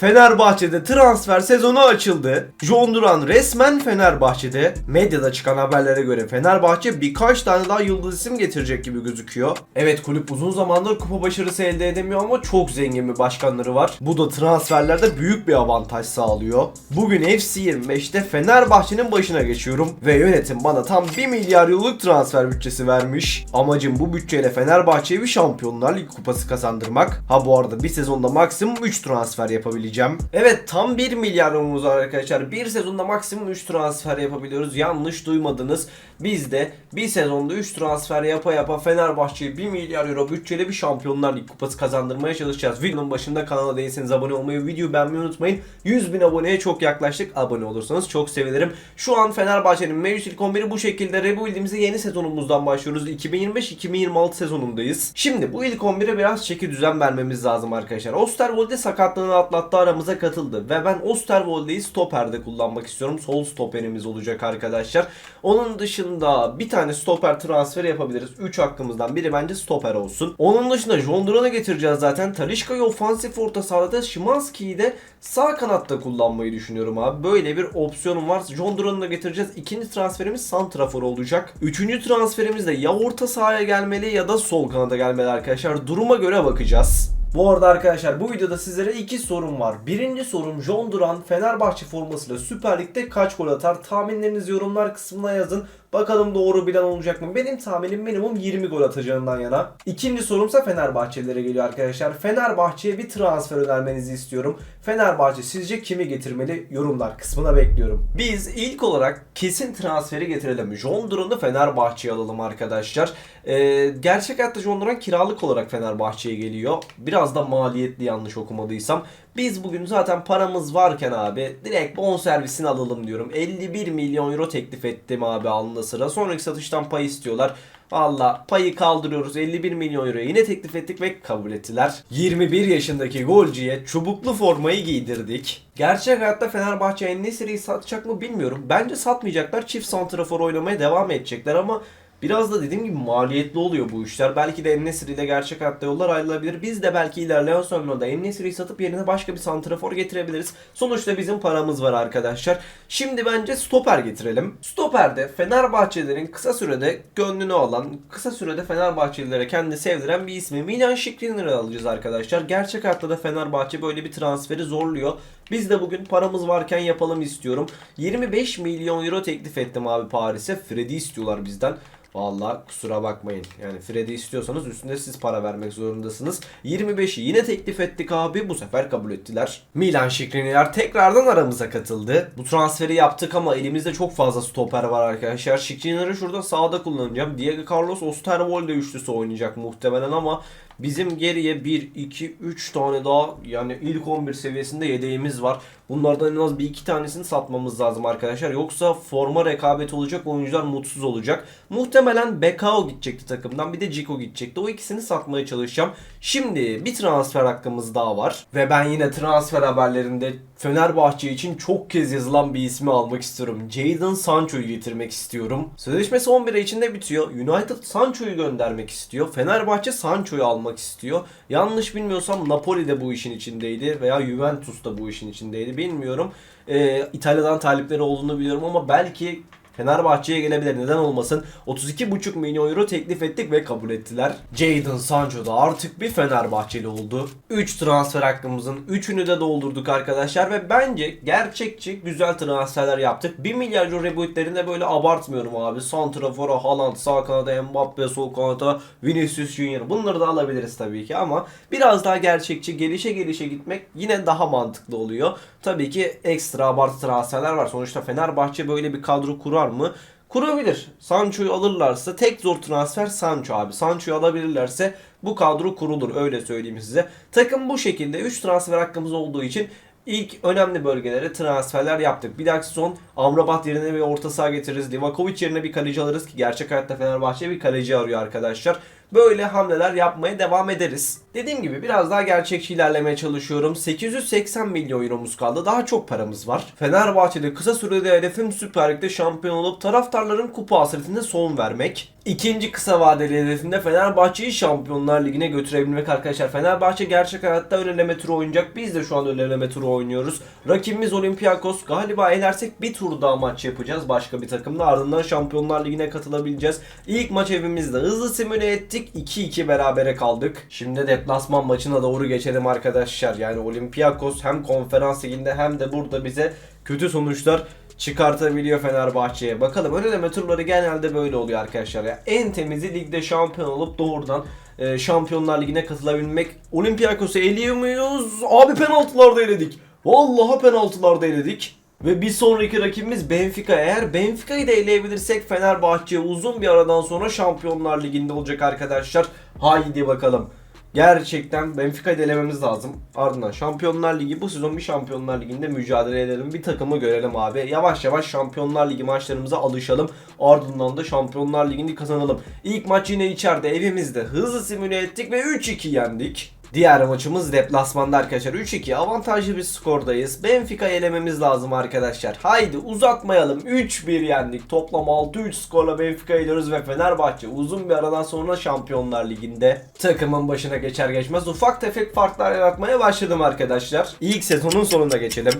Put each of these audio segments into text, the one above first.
Fenerbahçe'de transfer sezonu açıldı. John Duran resmen Fenerbahçe'de. Medyada çıkan haberlere göre Fenerbahçe birkaç tane daha yıldız isim getirecek gibi gözüküyor. Evet kulüp uzun zamandır kupa başarısı elde edemiyor ama çok zengin bir başkanları var. Bu da transferlerde büyük bir avantaj sağlıyor. Bugün FC 25'te Fenerbahçe'nin başına geçiyorum ve yönetim bana tam 1 milyar yıllık transfer bütçesi vermiş. Amacım bu bütçeyle Fenerbahçe'ye bir Şampiyonlar Ligi kupası kazandırmak. Ha bu arada bir sezonda maksimum 3 transfer yapabileceğim. Evet tam 1 milyar yılımız var arkadaşlar. Bir sezonda maksimum 3 transfer yapabiliyoruz. Yanlış duymadınız. Biz de bir sezonda 3 transfer yapa yapa Fenerbahçe'ye 1 milyar euro bütçeli bir Şampiyonlar Ligi kupası kazandırmaya çalışacağız. Videonun başında kanala değilseniz abone olmayı, videoyu beğenmeyi unutmayın. 100 bin aboneye çok yaklaştık. Abone olursanız çok sevinirim. Şu an Fenerbahçe'nin mevcut ilk 11'i bu şekilde. Rebuild'imize yeni sezonumuzdan başlıyoruz. 2025-2026 sezonundayız. Şimdi bu ilk 11'e biraz çeki düzen vermemiz lazım arkadaşlar. Osterwolde sakatlığını atlattı aramıza katıldı. Ve ben Osterwolde'yi stoperde kullanmak istiyorum. Sol stoperimiz olacak arkadaşlar. Onun dışında bir tane stoper transferi yapabiliriz. 3 hakkımızdan biri bence stoper olsun. Onun dışında John Duran'ı getireceğiz zaten. Talişka'yı ofansif orta sahada Şimanski'yi de sağ kanatta kullanmayı düşünüyorum abi. Böyle bir opsiyonum var. John Duran'ı da getireceğiz. İkinci transferimiz Santrafor olacak. Üçüncü transferimiz de ya orta sahaya gelmeli ya da sol kanada gelmeli arkadaşlar. Duruma göre bakacağız. Bu arada arkadaşlar bu videoda sizlere iki sorum var. Birinci sorum John Duran Fenerbahçe formasıyla Süper Lig'de kaç gol atar? Tahminlerinizi yorumlar kısmına yazın. Bakalım doğru bilen olacak mı? Benim tahminim minimum 20 gol atacağından yana. İkinci sorumsa Fenerbahçelilere geliyor arkadaşlar. Fenerbahçe'ye bir transfer önermenizi istiyorum. Fenerbahçe sizce kimi getirmeli? Yorumlar kısmına bekliyorum. Biz ilk olarak kesin transferi getirelim. John Duran'ı Fenerbahçe'ye alalım arkadaşlar. Ee, gerçek hayatta John Duran kiralık olarak Fenerbahçe'ye geliyor. Biraz da maliyetli yanlış okumadıysam. Biz bugün zaten paramız varken abi direkt bonservisini alalım diyorum. 51 milyon euro teklif ettim abi alnında sıra. Sonraki satıştan pay istiyorlar. Valla payı kaldırıyoruz 51 milyon euroya yine teklif ettik ve kabul ettiler. 21 yaşındaki golcüye çubuklu formayı giydirdik. Gerçek hayatta Fenerbahçe En-Nesyri'yi satacak mı bilmiyorum. Bence satmayacaklar. Çift santrafor oynamaya devam edecekler ama Biraz da dediğim gibi maliyetli oluyor bu işler. Belki de En-Nesyri ile gerçek hayatta yollar ayrılabilir. Biz de belki ilerleyen sonlarda En-Nesyri'yi satıp yerine başka bir santrafor getirebiliriz. Sonuçta bizim paramız var arkadaşlar. Şimdi bence stoper getirelim. Stoperde Fenerbahçelerin kısa sürede gönlünü alan, kısa sürede Fenerbahçelilere kendini sevdiren bir ismi Milan Skriniar'ı alacağız arkadaşlar. Gerçek hayatta da Fenerbahçe böyle bir transferi zorluyor. Biz de bugün paramız varken yapalım istiyorum. 25 milyon euro teklif ettim abi Paris'e. Freddy istiyorlar bizden. Vallahi kusura bakmayın. Yani Freddy istiyorsanız üstünde siz para vermek zorundasınız. 25'i yine teklif ettik abi. Bu sefer kabul ettiler. Milan Skriniar tekrardan aramıza katıldı. Bu transferi yaptık ama elimizde çok fazla stoper var arkadaşlar. Skriniar'ı şurada sağda kullanacağım. Diego Carlos Osterwolde üçlüsü oynayacak muhtemelen ama Bizim geriye 1, 2, 3 tane daha yani ilk 11 seviyesinde yedeğimiz var. Bunlardan en az bir iki tanesini satmamız lazım arkadaşlar. Yoksa forma rekabeti olacak oyuncular mutsuz olacak. Muhtemelen Bekao gidecekti takımdan bir de Cico gidecekti. O ikisini satmaya çalışacağım. Şimdi bir transfer hakkımız daha var. Ve ben yine transfer haberlerinde Fenerbahçe için çok kez yazılan bir ismi almak istiyorum. Jadon Sancho'yu getirmek istiyorum. Sözleşmesi 11 ay içinde bitiyor. United Sancho'yu göndermek istiyor. Fenerbahçe Sancho'yu almak istiyor. Yanlış bilmiyorsam Napoli de bu işin içindeydi veya Juventus da bu işin içindeydi. Bilmiyorum. Ee, İtalya'dan talipleri olduğunu biliyorum ama belki Fenerbahçe'ye gelebilir. Neden olmasın? 32,5 milyon euro teklif ettik ve kabul ettiler. Jadon Sancho da artık bir Fenerbahçeli oldu. 3 transfer hakkımızın 3'ünü de doldurduk arkadaşlar ve bence gerçekçi güzel transferler yaptık. 1 milyar euro rebootlerinde böyle abartmıyorum abi. Santrafor'a Haaland, sağ kanada Mbappe, sol kanada Vinicius Junior. Bunları da alabiliriz tabii ki ama biraz daha gerçekçi gelişe gelişe gitmek yine daha mantıklı oluyor. Tabii ki ekstra abartı transferler var. Sonuçta Fenerbahçe böyle bir kadro kurar mı? Kurabilir. Sancho'yu alırlarsa tek zor transfer Sancho abi. Sancho'yu alabilirlerse bu kadro kurulur öyle söyleyeyim size. Takım bu şekilde 3 transfer hakkımız olduğu için ilk önemli bölgelere transferler yaptık. Bir dahaki sezon Amrabat yerine bir orta saha getiririz. Livakovic yerine bir kaleci alırız ki gerçek hayatta Fenerbahçe bir kaleci arıyor arkadaşlar. Böyle hamleler yapmaya devam ederiz. Dediğim gibi biraz daha gerçekçi ilerlemeye çalışıyorum. 880 milyon euromuz kaldı. Daha çok paramız var. Fenerbahçe'de kısa sürede hedefim Süper Lig'de şampiyon olup taraftarların kupa hasretine son vermek. İkinci kısa vadeli hedefimde Fenerbahçe'yi Şampiyonlar Ligi'ne götürebilmek arkadaşlar. Fenerbahçe gerçek hayatta öneleme turu oynayacak. Biz de şu an öneleme turu oynuyoruz. Rakibimiz Olympiakos. Galiba eğlersek bir tur daha maç yapacağız başka bir takımla. Ardından Şampiyonlar Ligi'ne katılabileceğiz. İlk maç evimizde hızlı simüle ettik. 2-2 berabere kaldık. Şimdi deplasman maçına doğru geçelim arkadaşlar. Yani Olympiakos hem konferans liginde hem de burada bize kötü sonuçlar çıkartabiliyor Fenerbahçe'ye. Bakalım öneleme turları genelde böyle oluyor arkadaşlar ya. En temizi ligde şampiyon olup doğrudan e, Şampiyonlar Ligi'ne katılabilmek. Olympiakos'u eliyor muyuz? Abi penaltılarda eledik. Vallahi penaltılarda eledik. Ve bir sonraki rakibimiz Benfica. Eğer Benfica'yı da eleyebilirsek Fenerbahçe uzun bir aradan sonra Şampiyonlar Ligi'nde olacak arkadaşlar. Haydi bakalım. Gerçekten Benfica'yı elememiz lazım. Ardından Şampiyonlar Ligi bu sezon bir Şampiyonlar Ligi'nde mücadele edelim. Bir takımı görelim abi. Yavaş yavaş Şampiyonlar Ligi maçlarımıza alışalım. Ardından da Şampiyonlar Ligi'ni kazanalım. İlk maç yine içeride evimizde hızlı simüle ettik ve 3-2 yendik. Diğer maçımız deplasmanda arkadaşlar. 3-2 avantajlı bir skordayız. Benfica'yı elememiz lazım arkadaşlar. Haydi uzatmayalım. 3-1 yendik. Toplam 6-3 skorla Benfica'yı eliyoruz ve Fenerbahçe uzun bir aradan sonra Şampiyonlar Ligi'nde takımın başına geçer geçmez ufak tefek farklar yaratmaya başladım arkadaşlar. İlk sezonun sonuna geçelim.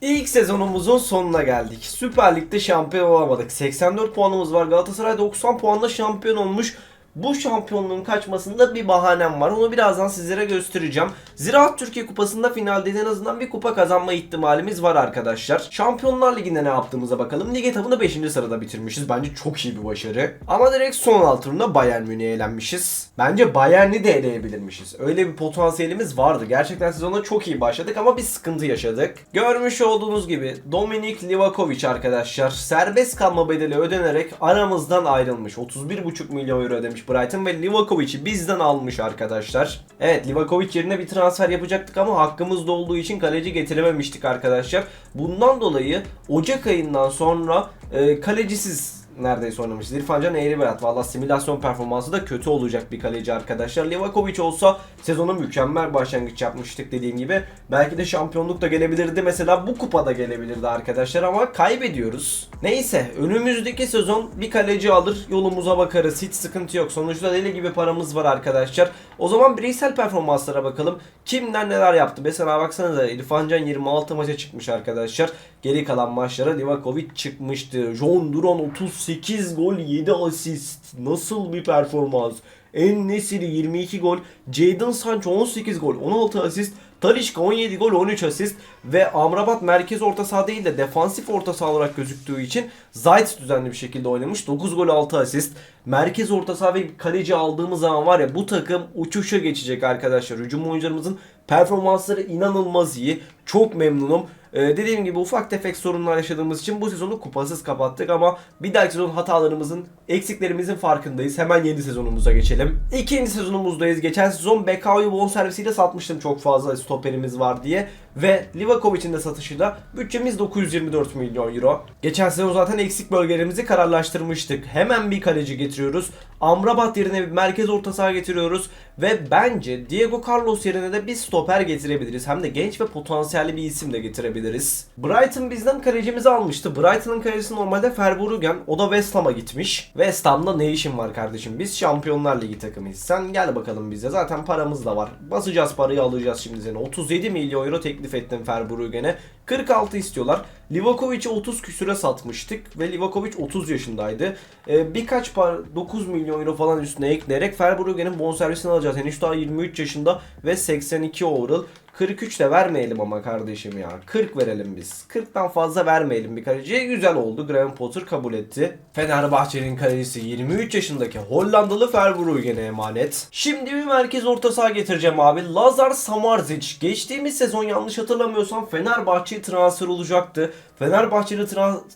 İlk sezonumuzun sonuna geldik. Süper Lig'de şampiyon olamadık. 84 puanımız var. Galatasaray 90 puanla şampiyon olmuş. Bu şampiyonluğun kaçmasında bir bahanem var. Onu birazdan sizlere göstereceğim. Ziraat Türkiye Kupası'nda finalde en azından bir kupa kazanma ihtimalimiz var arkadaşlar. Şampiyonlar Ligi'nde ne yaptığımıza bakalım. Lig etabını 5. sırada bitirmişiz. Bence çok iyi bir başarı. Ama direkt son alt turunda Bayern Münih'e elenmişiz. Bence Bayern'i de eleyebilirmişiz. Öyle bir potansiyelimiz vardı. Gerçekten sezona çok iyi başladık ama bir sıkıntı yaşadık. Görmüş olduğunuz gibi Dominik Livakovic arkadaşlar serbest kalma bedeli ödenerek aramızdan ayrılmış. 31,5 milyon euro ödemiş Brighton ve Livakovic'i bizden almış arkadaşlar. Evet Livakovic yerine bir transfer yapacaktık ama hakkımızda olduğu için kaleci getirememiştik arkadaşlar. Bundan dolayı Ocak ayından sonra e, kalecisiz neredeyse oynamışız. İrfan Can Eğriberat. Valla simülasyon performansı da kötü olacak bir kaleci arkadaşlar. Livakovic olsa sezona mükemmel başlangıç yapmıştık dediğim gibi. Belki de şampiyonluk da gelebilirdi. Mesela bu kupada gelebilirdi arkadaşlar ama kaybediyoruz. Neyse önümüzdeki sezon bir kaleci alır yolumuza bakarız. Hiç sıkıntı yok. Sonuçta deli gibi paramız var arkadaşlar. O zaman bireysel performanslara bakalım. Kimler neler yaptı? Mesela baksanıza İrfan Can 26 maça çıkmış arkadaşlar. Geri kalan maçlara Livakovic çıkmıştı. John Duran 38 gol 7 asist. Nasıl bir performans? En Nesiri 22 gol, Jadon Sancho 18 gol, 16 asist, Talişka 17 gol, 13 asist ve Amrabat merkez orta saha değil de defansif orta saha olarak gözüktüğü için Zayt düzenli bir şekilde oynamış. 9 gol 6 asist. Merkez orta saha ve kaleci aldığımız zaman var ya bu takım uçuşa geçecek arkadaşlar. Hücum oyuncularımızın performansları inanılmaz iyi. Çok memnunum. Ee, dediğim gibi ufak tefek sorunlar yaşadığımız için bu sezonu kupasız kapattık ama bir dahaki sezon hatalarımızın, eksiklerimizin farkındayız. Hemen yeni sezonumuza geçelim. İkinci sezonumuzdayız. Geçen sezon BK'yı bonservisiyle satmıştım çok fazla stoperimiz var diye. Ve Livakovic'in de satışıyla bütçemiz 924 milyon euro. Geçen sezon zaten eksik bölgelerimizi kararlaştırmıştık. Hemen bir kaleci getiriyoruz. Amrabat yerine bir merkez orta saha getiriyoruz. Ve bence Diego Carlos yerine de bir stoper getirebiliriz. Hem de genç ve potansiyelli bir isim de getirebiliriz. Brighton bizden kalecimizi almıştı. Brighton'ın kalecisi normalde Verbruggen. O da West Ham'a gitmiş. West Ham'da ne işin var kardeşim? Biz Şampiyonlar Ligi takımıyız. Sen gel bakalım bize. Zaten paramız da var. Basacağız parayı alacağız şimdi seni. 37 milyon euro teklif ettim Verbruggen'e. 46 istiyorlar. Livakovic'i 30 küsüre satmıştık ve Livakovic 30 yaşındaydı. Ee, birkaç par 9 milyon euro falan üstüne ekleyerek Verbruggen'in bonservisini alacağız. Henüz daha 23 yaşında ve 82 overall. 43 de vermeyelim ama kardeşim ya. 40 verelim biz. 40'tan fazla vermeyelim bir kaleciye. Güzel oldu. Graham Potter kabul etti. Fenerbahçe'nin kalecisi 23 yaşındaki Hollandalı Verbruggen'e emanet. Şimdi bir merkez orta saha getireceğim abi. Lazar Samarzic. Geçtiğimiz sezon yanlış hatırlamıyorsam Fenerbahçe transfer olacaktı. Fenerbahçeli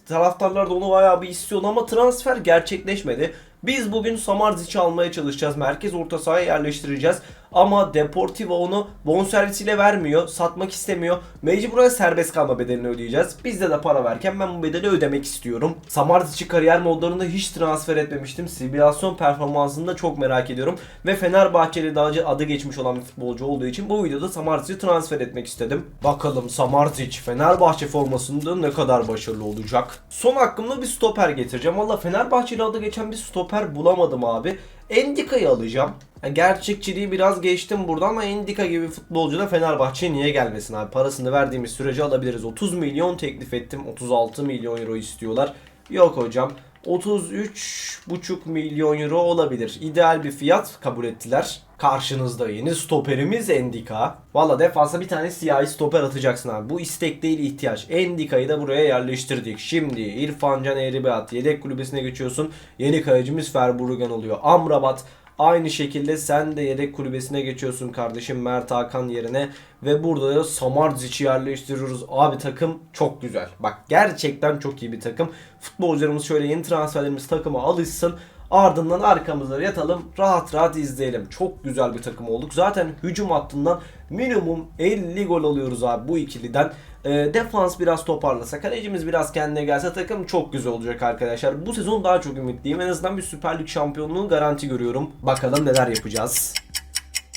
taraftarlar da onu bayağı bir istiyordu ama transfer gerçekleşmedi. Biz bugün Samarzic'i almaya çalışacağız. Merkez orta sahaya yerleştireceğiz. Ama Deportivo onu bonservisiyle vermiyor. Satmak istemiyor. Mecburen serbest kalma bedelini ödeyeceğiz. Bizde de para verken ben bu bedeli ödemek istiyorum. Samarzic'i kariyer modlarında hiç transfer etmemiştim. Simülasyon performansını da çok merak ediyorum. Ve Fenerbahçeli daha önce adı geçmiş olan bir futbolcu olduğu için bu videoda Samarzic'i transfer etmek istedim. Bakalım Samarzic Fenerbahçe formasında ne kadar başarılı olacak. Son hakkımda bir stoper getireceğim. Valla Fenerbahçeli adı geçen bir stoper bulamadım abi. Endika'yı alacağım. Yani gerçekçiliği biraz geçtim buradan ama Endika gibi futbolcu da Fenerbahçe'ye niye gelmesin abi? Parasını verdiğimiz sürece alabiliriz. 30 milyon teklif ettim. 36 milyon euro istiyorlar. Yok hocam. 33,5 milyon euro olabilir. İdeal bir fiyat kabul ettiler. Karşınızda yeni stoperimiz Endika. Valla defansa bir tane siyahi stoper atacaksın abi. Bu istek değil ihtiyaç. Endika'yı da buraya yerleştirdik. Şimdi İrfan Can Eğribat yedek kulübesine geçiyorsun. Yeni kalecimiz Ferburgen oluyor. Amrabat Aynı şekilde sen de yedek kulübesine geçiyorsun kardeşim Mert Hakan yerine ve burada da Samarzic'i yerleştiriyoruz. Abi takım çok güzel. Bak gerçekten çok iyi bir takım. Futbolcularımız şöyle yeni transferlerimiz takıma alışsın. Ardından arkamızda yatalım rahat rahat izleyelim. Çok güzel bir takım olduk. Zaten hücum hattından minimum 50 gol alıyoruz abi bu ikiliden. E, defans biraz toparlasa, kalecimiz biraz kendine gelse takım çok güzel olacak arkadaşlar. Bu sezon daha çok ümitliyim. En azından bir Süper Lig şampiyonluğu garanti görüyorum. Bakalım neler yapacağız.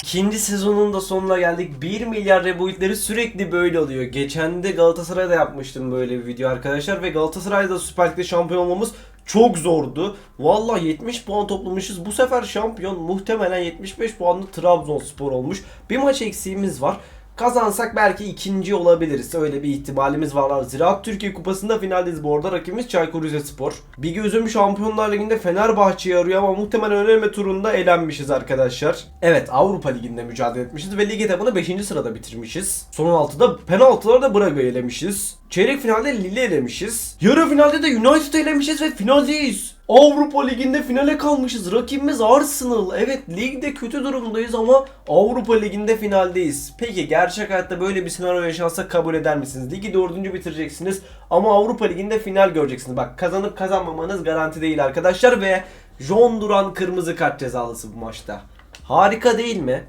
İkinci sezonun da sonuna geldik. 1 milyar rebootleri sürekli böyle oluyor. Geçen de Galatasaray'da yapmıştım böyle bir video arkadaşlar ve Galatasaray'da Süper Lig'de şampiyon olmamız çok zordu. Valla 70 puan toplamışız. Bu sefer şampiyon muhtemelen 75 puanlı Trabzonspor olmuş. Bir maç eksiğimiz var. Kazansak belki ikinci olabiliriz. Öyle bir ihtimalimiz var. Ziraat Türkiye Kupası'nda finaldeyiz bu arada. Rakibimiz Çaykur Rizespor. Bir gözüm Şampiyonlar Ligi'nde Fenerbahçe'yi arıyor ama muhtemelen öneleme turunda elenmişiz arkadaşlar. Evet Avrupa Ligi'nde mücadele etmişiz ve lig etabını 5. sırada bitirmişiz. Son 16'da penaltılarda Braga'yı elemişiz. Çeyrek finalde Lille elemişiz. Yarı finalde de United elemişiz ve finaldeyiz. Avrupa Ligi'nde finale kalmışız. Rakibimiz Arsenal. Evet ligde kötü durumdayız ama Avrupa Ligi'nde finaldeyiz. Peki gerçek hayatta böyle bir senaryo yaşansa kabul eder misiniz? Ligi dördüncü bitireceksiniz ama Avrupa Ligi'nde final göreceksiniz. Bak kazanıp kazanmamanız garanti değil arkadaşlar ve John Duran kırmızı kart cezalısı bu maçta. Harika değil mi?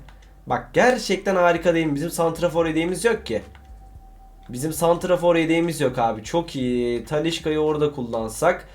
Bak gerçekten harika değil mi? Bizim santrafor hediyemiz yok ki. Bizim santrafor hediyemiz yok abi. Çok iyi. Talişka'yı orada kullansak.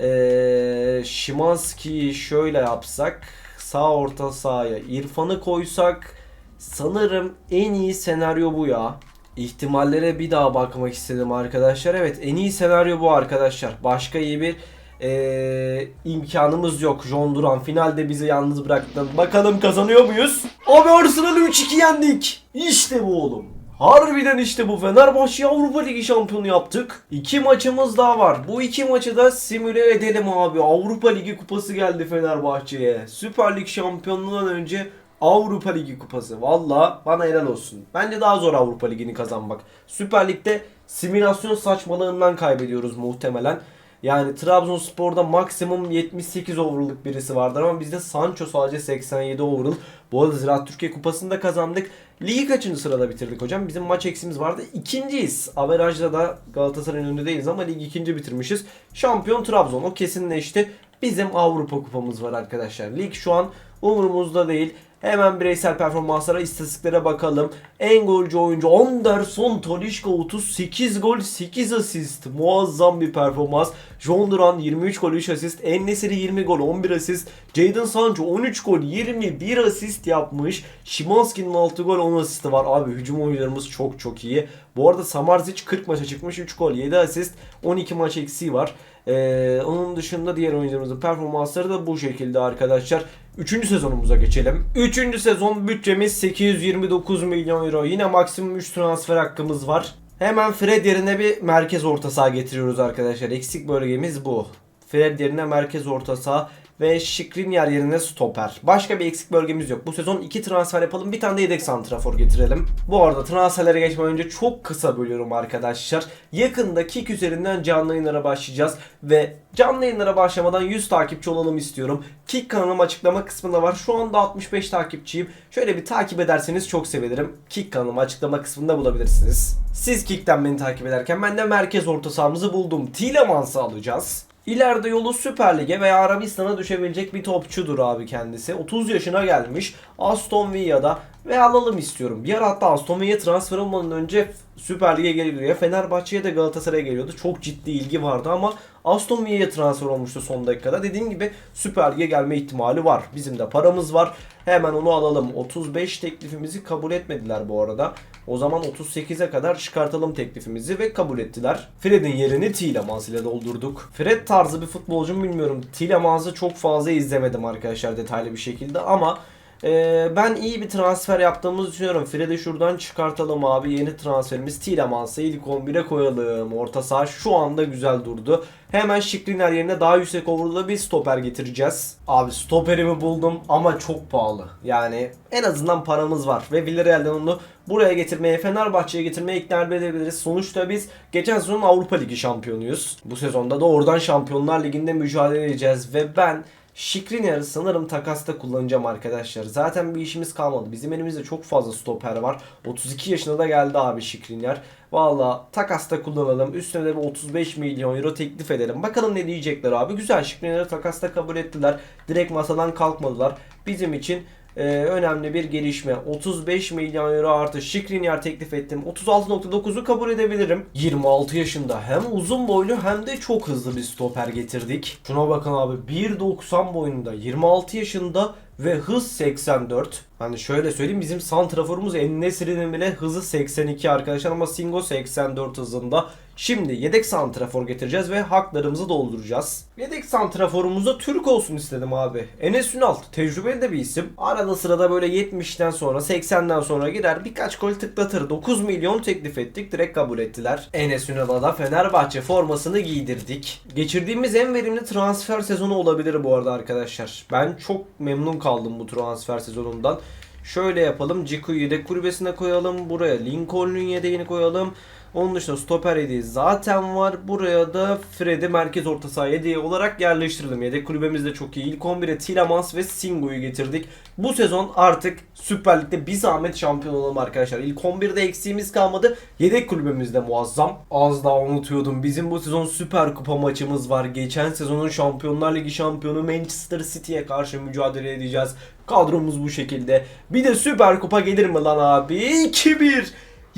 Ee, Şimanski'yi şöyle yapsak. Sağ orta sahaya İrfan'ı koysak. Sanırım en iyi senaryo bu ya. İhtimallere bir daha bakmak istedim arkadaşlar. Evet en iyi senaryo bu arkadaşlar. Başka iyi bir ee, imkanımız yok. John Duran finalde bizi yalnız bıraktın. Bakalım kazanıyor muyuz? Abi Arsenal'ı 3-2 yendik. İşte bu oğlum. Harbiden işte bu Fenerbahçe Avrupa Ligi şampiyonu yaptık. İki maçımız daha var. Bu iki maçı da simüle edelim abi. Avrupa Ligi kupası geldi Fenerbahçe'ye. Süper Lig şampiyonluğundan önce Avrupa Ligi kupası. Valla bana helal olsun. Bence daha zor Avrupa Ligi'ni kazanmak. Süper Lig'de simülasyon saçmalığından kaybediyoruz muhtemelen. Yani Trabzonspor'da maksimum 78 overall'lık birisi vardır ama bizde Sancho sadece 87 overall. Bu arada Ziraat Türkiye Kupası'nı da kazandık. Ligi kaçıncı sırada bitirdik hocam? Bizim maç eksimiz vardı. İkinciyiz. Averajda da Galatasaray'ın önünde değiliz ama lig ikinci bitirmişiz. Şampiyon Trabzon o kesinleşti. Bizim Avrupa kupamız var arkadaşlar. Lig şu an umurumuzda değil. Hemen bireysel performanslara, istatistiklere bakalım. En golcü oyuncu Anderson Talisca 38 gol, 8 asist. Muazzam bir performans. John Duran 23 gol, 3 asist. Enesiri 20 gol, 11 asist. Jadon Sancho 13 gol, 21 asist yapmış. Şimanski'nin 6 gol, 10 asisti var. Abi hücum oyuncularımız çok çok iyi. Bu arada Samarzic 40 maça çıkmış, 3 gol, 7 asist. 12 maç eksiği var. Ee, onun dışında diğer oyuncularımızın performansları da bu şekilde arkadaşlar. Üçüncü sezonumuza geçelim. Üçüncü sezon bütçemiz 829 milyon euro. Yine maksimum 3 transfer hakkımız var. Hemen Fred yerine bir merkez orta saha getiriyoruz arkadaşlar. Eksik bölgemiz bu. Fred yerine merkez orta saha ve Skriniar yerine stoper. Başka bir eksik bölgemiz yok. Bu sezon iki transfer yapalım. Bir tane de yedek santrafor getirelim. Bu arada transferlere geçmeden önce çok kısa bölüyorum arkadaşlar. Yakında Kik üzerinden canlı yayınlara başlayacağız. Ve canlı yayınlara başlamadan 100 takipçi olalım istiyorum. Kik kanalım açıklama kısmında var. Şu anda 65 takipçiyim. Şöyle bir takip ederseniz çok sevinirim. Kik kanalımı açıklama kısmında bulabilirsiniz. Siz Kik'ten beni takip ederken ben de merkez orta sahamızı buldum. Tielemans'ı alacağız. İleride yolu Süper Lig'e veya Arabistan'a düşebilecek bir topçudur abi kendisi. 30 yaşına gelmiş. Aston Villa'da ve alalım istiyorum. Bir ara hatta Aston Villa transfer olmadan önce Süper Lig'e geliyordu. Ya Fenerbahçe'ye de Galatasaray'a geliyordu. Çok ciddi ilgi vardı ama Aston Villa'ya transfer olmuştu son dakikada. Dediğim gibi Süper Lig'e gelme ihtimali var. Bizim de paramız var. Hemen onu alalım. 35 teklifimizi kabul etmediler bu arada. O zaman 38'e kadar çıkartalım teklifimizi ve kabul ettiler. Fred'in yerini Tielemans ile doldurduk. Fred tarzı bir futbolcu mu bilmiyorum. Tielemans'ı çok fazla izlemedim arkadaşlar detaylı bir şekilde ama ee, ben iyi bir transfer yaptığımızı düşünüyorum. Fred'i şuradan çıkartalım abi. Yeni transferimiz Tielemans'ı ilk 11'e koyalım. Orta saha şu anda güzel durdu. Hemen Şikriner yerine daha yüksek overall'da bir stoper getireceğiz. Abi stoperimi buldum ama çok pahalı. Yani en azından paramız var. Ve Villarreal'den onu buraya getirmeye, Fenerbahçe'ye getirmeye ikna edebiliriz. Sonuçta biz geçen sezon Avrupa Ligi şampiyonuyuz. Bu sezonda da oradan Şampiyonlar Ligi'nde mücadele edeceğiz. Ve ben Şikrinyar'ı sanırım takasta kullanacağım arkadaşlar. Zaten bir işimiz kalmadı. Bizim elimizde çok fazla stoper var. 32 yaşına da geldi abi Şikrinyar. Valla takasta kullanalım. Üstüne de bir 35 milyon euro teklif edelim. Bakalım ne diyecekler abi. Güzel Şikrinyar'ı takasta kabul ettiler. Direkt masadan kalkmadılar. Bizim için e, önemli bir gelişme. 35 milyon euro artı Şikrinyar teklif ettim. 36.9'u kabul edebilirim. 26 yaşında hem uzun boylu hem de çok hızlı bir stoper getirdik. Şuna bakın abi 1.90 boyunda 26 yaşında ve hız 84. Hani şöyle söyleyeyim bizim santraforumuz Ennesri'nin bile hızı 82 arkadaşlar ama Singo 84 hızında. Şimdi yedek santrafor getireceğiz ve haklarımızı dolduracağız. Yedek santraforumuzda Türk olsun istedim abi. Enes Ünal tecrübeli de bir isim. Arada sırada böyle 70'ten sonra 80'den sonra girer birkaç gol tıklatır. 9 milyon teklif ettik direkt kabul ettiler. Enes Ünal'a da Fenerbahçe formasını giydirdik. Geçirdiğimiz en verimli transfer sezonu olabilir bu arada arkadaşlar. Ben çok memnun kaldım bu transfer sezonundan. Şöyle yapalım. Ciku'yu yedek kulübesine koyalım. Buraya Lincoln'un yedeğini koyalım. Onun dışında stoper yediği zaten var. Buraya da Fred'i merkez orta saha yedeği olarak yerleştirelim. Yedek kulübemiz de çok iyi. İlk 11'e Tielemans ve Singo'yu getirdik. Bu sezon artık Süper Lig'de bir zahmet şampiyon olalım arkadaşlar. İlk 11'de eksiğimiz kalmadı. Yedek kulübemiz de muazzam. Az daha unutuyordum. Bizim bu sezon Süper Kupa maçımız var. Geçen sezonun Şampiyonlar Ligi şampiyonu Manchester City'ye karşı mücadele edeceğiz. Kadromuz bu şekilde. Bir de Süper Kupa gelir mi lan abi? 2-1.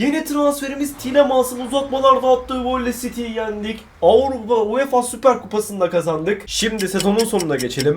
Yeni transferimiz Tielemans'ın uzatmalarda attığı golle City'yi yendik. Avrupa UEFA Süper Kupası'nı da kazandık. Şimdi sezonun sonuna geçelim.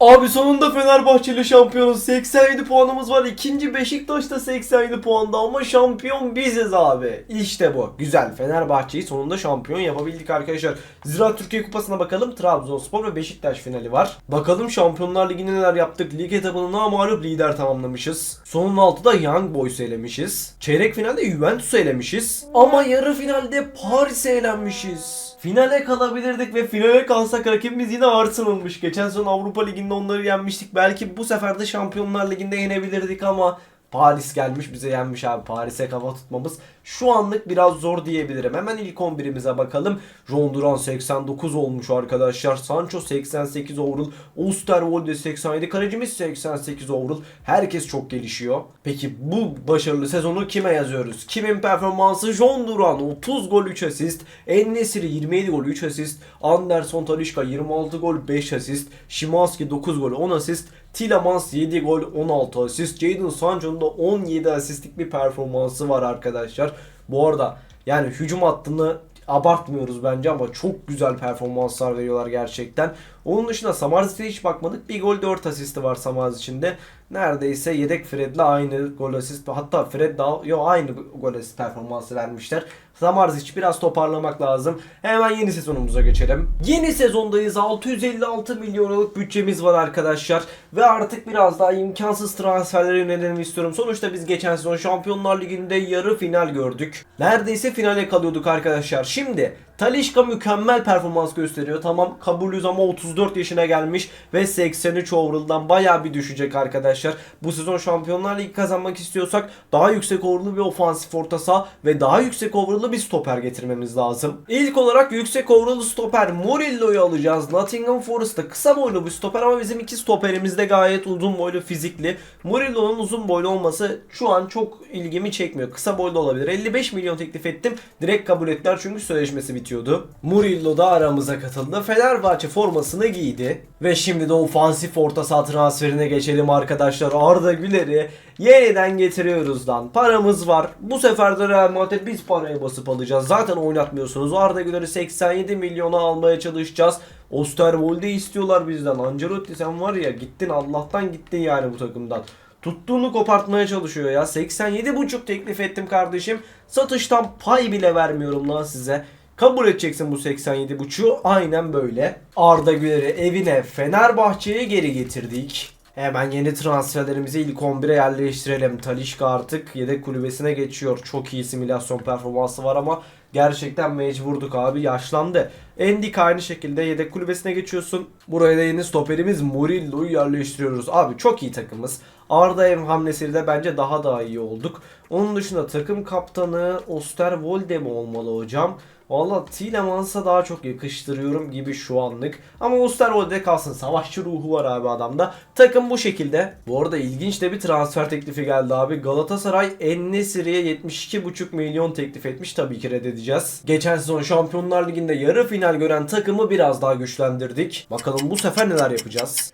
Abi sonunda Fenerbahçeli şampiyonuz. 87 puanımız var. İkinci Beşiktaş da 87 puanda ama şampiyon biziz abi. İşte bu. Güzel. Fenerbahçe'yi sonunda şampiyon yapabildik arkadaşlar. Zira Türkiye Kupası'na bakalım. Trabzonspor ve Beşiktaş finali var. Bakalım Şampiyonlar Ligi'nde neler yaptık. Lig etabını mağlup lider tamamlamışız. Sonun altıda Young Boys'u elemişiz. Çeyrek finalde Juventus'u elemişiz. Ama yarı finalde Paris'e elenmişiz. Finale kalabilirdik ve finale kalsak rakibimiz yine Arsenal'mış. Geçen sezon Avrupa Ligi'nde onları yenmiştik. Belki bu sefer de Şampiyonlar Ligi'nde yenebilirdik ama Paris gelmiş bize yenmiş abi. Paris'e kafa tutmamız şu anlık biraz zor diyebilirim. Hemen ilk 11'imize bakalım. John Duran 89 olmuş arkadaşlar. Sancho 88 overall. Osterwolde 87. Kalecimiz 88 overall. Herkes çok gelişiyor. Peki bu başarılı sezonu kime yazıyoruz? Kimin performansı? John Duran 30 gol 3 asist. Ennesiri 27 gol 3 asist. Anderson Talişka 26 gol 5 asist. Şimanski 9 gol 10 asist. Tielemans 7 gol 16 asist. Jadon Sancho'nun da 17 asistlik bir performansı var arkadaşlar. Bu arada yani hücum hattını abartmıyoruz bence ama çok güzel performanslar veriyorlar gerçekten. Onun dışında Samarzic'e hiç bakmadık. Bir gol 4 asisti var Samarzic de. Neredeyse yedek Fred'le aynı gol asist hatta Fred daha yo aynı gol asist performansı vermişler. Samarzic biraz toparlamak lazım. Hemen yeni sezonumuza geçelim. Yeni sezondayız. 656 milyonluk bütçemiz var arkadaşlar. Ve artık biraz daha imkansız transferlere yönelelim istiyorum. Sonuçta biz geçen sezon Şampiyonlar Ligi'nde yarı final gördük. Neredeyse finale kalıyorduk arkadaşlar. Şimdi Talişka mükemmel performans gösteriyor. Tamam kabulüz ama 34 yaşına gelmiş ve 83 overall'dan baya bir düşecek arkadaşlar. Bu sezon Şampiyonlar Ligi kazanmak istiyorsak daha yüksek overall'lı bir ofansif orta saha ve daha yüksek overall'lı bir stoper getirmemiz lazım. İlk olarak yüksek overall'lı stoper Murillo'yu alacağız. Nottingham Forest'ta kısa boylu bir stoper ama bizim iki stoperimiz de gayet uzun boylu fizikli. Murillo'nun uzun boylu olması şu an çok ilgimi çekmiyor. Kısa boylu olabilir. 55 milyon teklif ettim. Direkt kabul ettiler çünkü sözleşmesi bitiyor bitiyordu. Murillo da aramıza katıldı. Fenerbahçe formasını giydi. Ve şimdi de ofansif orta saha transferine geçelim arkadaşlar. Arda Güler'i yeniden getiriyoruz lan. Paramız var. Bu sefer de Real Madrid biz parayı basıp alacağız. Zaten oynatmıyorsunuz. Arda Güler'i 87 milyona almaya çalışacağız. Osterwolde istiyorlar bizden. Ancelotti sen var ya gittin Allah'tan gittin yani bu takımdan. Tuttuğunu kopartmaya çalışıyor ya. 87,5 teklif ettim kardeşim. Satıştan pay bile vermiyorum lan size. Kabul edeceksin bu 87,5'u. Aynen böyle. Arda Güler'i evine Fenerbahçe'ye geri getirdik. Hemen yeni transferlerimizi ilk 11'e yerleştirelim. Talişka artık yedek kulübesine geçiyor. Çok iyi simülasyon performansı var ama gerçekten mecburduk abi yaşlandı. Endik aynı şekilde yedek kulübesine geçiyorsun. Buraya da yeni stoperimiz Murillo'yu yerleştiriyoruz. Abi çok iyi takımız. Arda ev hamlesiyle de bence daha da iyi olduk. Onun dışında takım kaptanı Osterwolde mi olmalı hocam? Valla Tielemans'a daha çok yakıştırıyorum gibi şu anlık. Ama Osterwolde kalsın. Savaşçı ruhu var abi adamda. Takım bu şekilde. Bu arada ilginç de bir transfer teklifi geldi abi. Galatasaray Ennesiri'ye 72,5 milyon teklif etmiş. Tabii ki reddedeceğiz. Geçen sezon Şampiyonlar Ligi'nde yarı final gören takımı biraz daha güçlendirdik. Bakalım bu sefer neler yapacağız.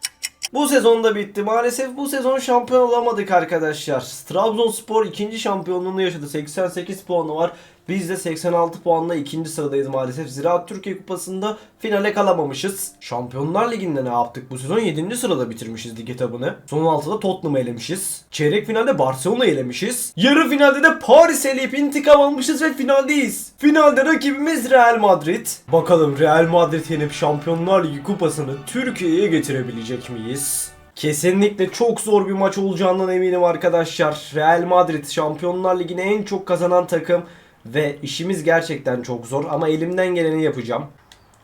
Bu sezon da bitti. Maalesef bu sezon şampiyon olamadık arkadaşlar. Trabzonspor ikinci şampiyonluğunu yaşadı. 88 puanı var. Biz de 86 puanla ikinci sıradayız maalesef. Ziraat Türkiye Kupası'nda finale kalamamışız. Şampiyonlar Ligi'nde ne yaptık bu sezon? 7. sırada bitirmişiz lig etabını. Son 6'da Tottenham'ı elemişiz. Çeyrek finalde Barcelona'yı elemişiz. Yarı finalde de Paris eleyip intikam almışız ve finaldeyiz. Finalde rakibimiz Real Madrid. Bakalım Real Madrid yenip Şampiyonlar Ligi kupasını Türkiye'ye getirebilecek miyiz? Kesinlikle çok zor bir maç olacağından eminim arkadaşlar. Real Madrid Şampiyonlar Ligi'ni en çok kazanan takım ve işimiz gerçekten çok zor ama elimden geleni yapacağım.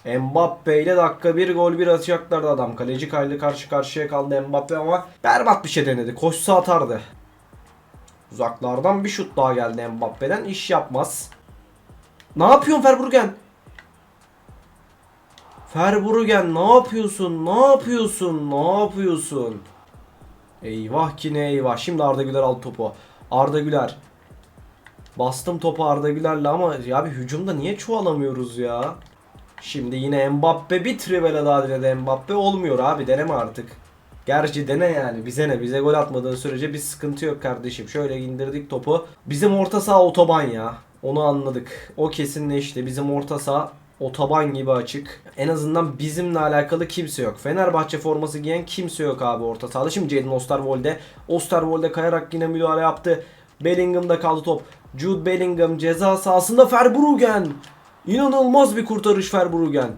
Mbappe ile dakika bir gol bir atacaklardı adam. Kaleci kaydı karşı karşıya kaldı Mbappe ama berbat bir şey denedi. Koşsa atardı. Uzaklardan bir şut daha geldi Mbappe'den. iş yapmaz. Ne yapıyorsun Verbruggen? Verbruggen ne yapıyorsun? Ne yapıyorsun? Ne yapıyorsun? Eyvah ki ne eyvah. Şimdi Arda Güler al topu. Arda Güler. Bastım topu Arda Güler'le ama ya bir hücumda niye çoğalamıyoruz ya? Şimdi yine Mbappe bir trivela daha denedi Mbappe olmuyor abi deneme artık. Gerçi dene yani bize ne bize gol atmadığın sürece bir sıkıntı yok kardeşim. Şöyle indirdik topu. Bizim orta saha otoban ya. Onu anladık. O kesinleşti. Bizim orta saha otoban gibi açık. En azından bizimle alakalı kimse yok. Fenerbahçe forması giyen kimse yok abi orta sahada. Şimdi Jadon Osterwolde. Osterwolde kayarak yine müdahale yaptı. Bellingham'da kaldı top. Jude Bellingham ceza sahasında Verbruggen. İnanılmaz bir kurtarış Verbruggen.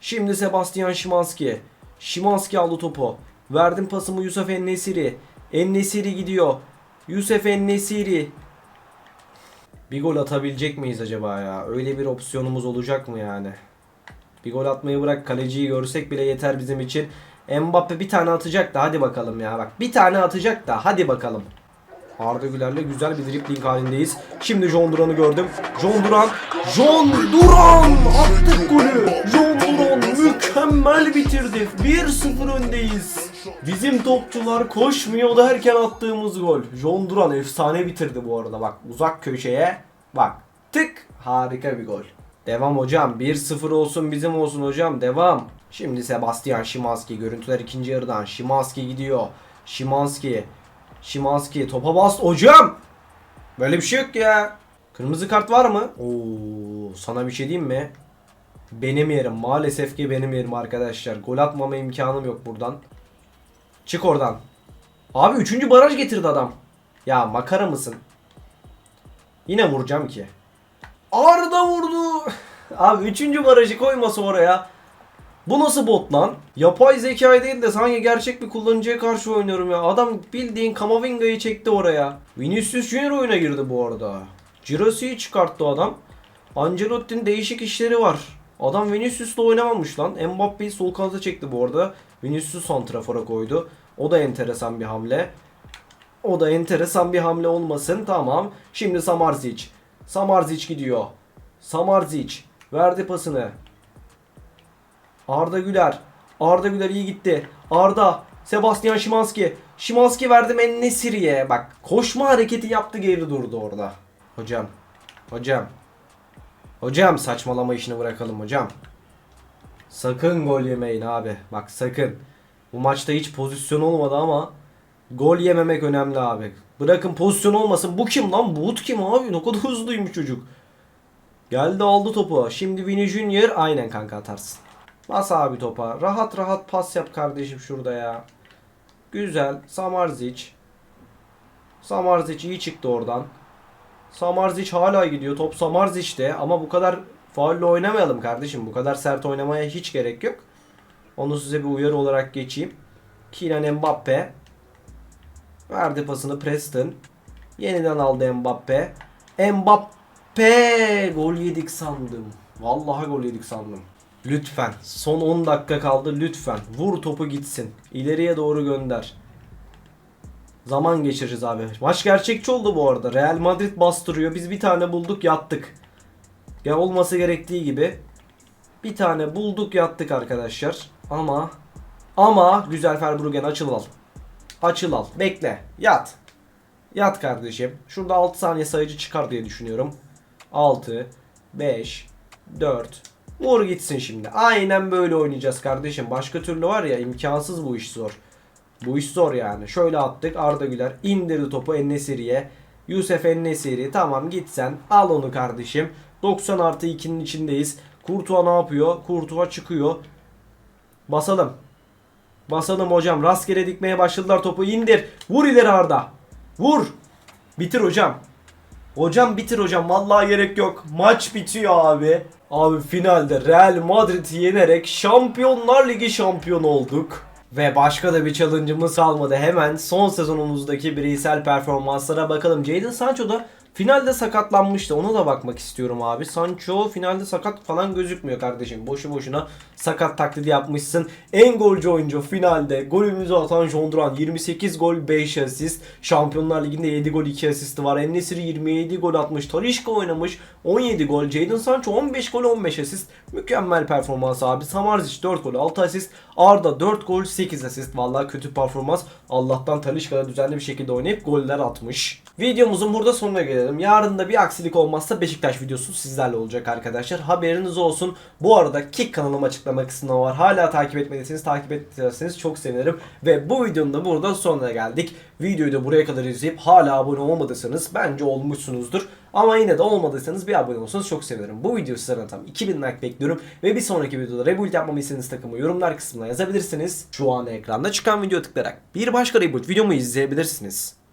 Şimdi Sebastian Szymanski. Szymanski aldı topu. Verdim pasımı Yusuf Ennesiri. Ennesiri gidiyor. Yusuf Ennesiri. Bir gol atabilecek miyiz acaba ya? Öyle bir opsiyonumuz olacak mı yani? Bir gol atmayı bırak kaleciyi görsek bile yeter bizim için. Mbappe bir tane atacak da hadi bakalım ya bak. Bir tane atacak da hadi bakalım. Arda Güler'le güzel bir dribling halindeyiz. Şimdi John Duran'ı gördüm. John Duran. John Duran! Attık golü. John Duran mükemmel bitirdi. 1-0 öndeyiz. Bizim topçular koşmuyor derken attığımız gol. John Duran efsane bitirdi bu arada. Bak uzak köşeye. Bak tık harika bir gol. Devam hocam. 1-0 olsun bizim olsun hocam. Devam. Şimdi Sebastian Szymanski. Görüntüler ikinci yarıdan. Szymanski gidiyor. Szymanski. Şimanski topa bastı. Hocam! Böyle bir şey yok ya. Kırmızı kart var mı? Oo, sana bir şey diyeyim mi? Benim yerim. Maalesef ki benim yerim arkadaşlar. Gol atmama imkanım yok buradan. Çık oradan. Abi 3. baraj getirdi adam. Ya makara mısın? Yine vuracağım ki. Arda vurdu. Abi 3. barajı koyması oraya. Bu nasıl bot lan? Yapay zeka değil de sanki gerçek bir kullanıcıya karşı oynuyorum ya. Adam bildiğin Kamavinga'yı çekti oraya. Vinicius Junior oyuna girdi bu arada. Girasi'yi çıkarttı adam. Ancelotti'nin değişik işleri var. Adam Vinicius'la oynamamış lan. Mbappe'yi sol kanata çekti bu arada. Vinicius santrafora koydu. O da enteresan bir hamle. O da enteresan bir hamle olmasın. Tamam. Şimdi Samarzic. Samarzic gidiyor. Samarzic. Verdi pasını. Arda Güler. Arda Güler iyi gitti. Arda. Sebastian Szymanski. Szymanski verdim Ennesiri'ye. Bak koşma hareketi yaptı geri durdu orada. Hocam. Hocam. Hocam saçmalama işini bırakalım hocam. Sakın gol yemeyin abi. Bak sakın. Bu maçta hiç pozisyon olmadı ama gol yememek önemli abi. Bırakın pozisyon olmasın. Bu kim lan? Bulut kim abi? Ne kadar hızlıymış çocuk. Geldi aldı topu. Şimdi Vini Junior aynen kanka atarsın. Bas abi topa. Rahat rahat pas yap kardeşim şurada ya. Güzel. Samarzic. Samarzic iyi çıktı oradan. Samarzic hala gidiyor. Top Samarzic'te ama bu kadar faulle oynamayalım kardeşim. Bu kadar sert oynamaya hiç gerek yok. Onu size bir uyarı olarak geçeyim. Kylian Mbappe. Verdi pasını Preston. Yeniden aldı Mbappe. Mbappe! Gol yedik sandım. Vallahi gol yedik sandım. Lütfen. Son 10 dakika kaldı lütfen. Vur topu gitsin. İleriye doğru gönder. Zaman geçireceğiz abi. Maç gerçekçi oldu bu arada. Real Madrid bastırıyor. Biz bir tane bulduk yattık. Ya olması gerektiği gibi. Bir tane bulduk yattık arkadaşlar. Ama ama güzel Ferbruggen açıl al. Açıl al. Bekle. Yat. Yat kardeşim. Şurada 6 saniye sayıcı çıkar diye düşünüyorum. 6 5 4 Vur gitsin şimdi. Aynen böyle oynayacağız kardeşim. Başka türlü var ya imkansız bu iş zor. Bu iş zor yani. Şöyle attık Arda Güler indirdi topu Ennesiri'ye. Yusuf Ennesiri tamam git sen al onu kardeşim. 90 artı 2'nin içindeyiz. Kurtuğa ne yapıyor? Kurtuğa çıkıyor. Basalım. Basalım hocam. Rastgele dikmeye başladılar topu. indir. Vur ileri Arda. Vur. Bitir hocam. Hocam bitir hocam. Vallahi gerek yok. Maç bitiyor abi. Abi finalde Real Madrid'i yenerek Şampiyonlar Ligi şampiyonu olduk. Ve başka da bir challenge'ımız kalmadı. Hemen son sezonumuzdaki bireysel performanslara bakalım. Jadon Sancho da finalde sakatlanmıştı. Ona da bakmak istiyorum abi. Sancho finalde sakat falan gözükmüyor kardeşim. Boşu boşuna sakat taklidi yapmışsın. En golcü oyuncu finalde golümüzü atan John Duran 28 gol 5 asist. Şampiyonlar Ligi'nde 7 gol 2 asisti var. Enesiri 27 gol atmış. Talişka oynamış 17 gol. Jadon Sancho 15 gol 15 asist. Mükemmel performans abi. Samarzic 4 gol 6 asist. Arda 4 gol 8 asist. Vallahi kötü performans. Allah'tan Talişka'da düzenli bir şekilde oynayıp goller atmış. Videomuzun burada sonuna gelelim. Yarın da bir aksilik olmazsa Beşiktaş videosu sizlerle olacak arkadaşlar. Haberiniz olsun. Bu arada Kick kanalım açıklama kısmında var. Hala takip etmediyseniz takip ederseniz çok sevinirim. Ve bu videonun da burada sonuna geldik. Videoyu da buraya kadar izleyip hala abone olmadıysanız bence olmuşsunuzdur. Ama yine de olmadıysanız bir abone olsanız çok sevinirim. Bu video sizlerden tam 2000 like bekliyorum. Ve bir sonraki videoda Rebuild yapmamı istediğiniz takımı yorumlar kısmına yazabilirsiniz. Şu an ekranda çıkan video tıklayarak bir başka Rebuild videomu izleyebilirsiniz.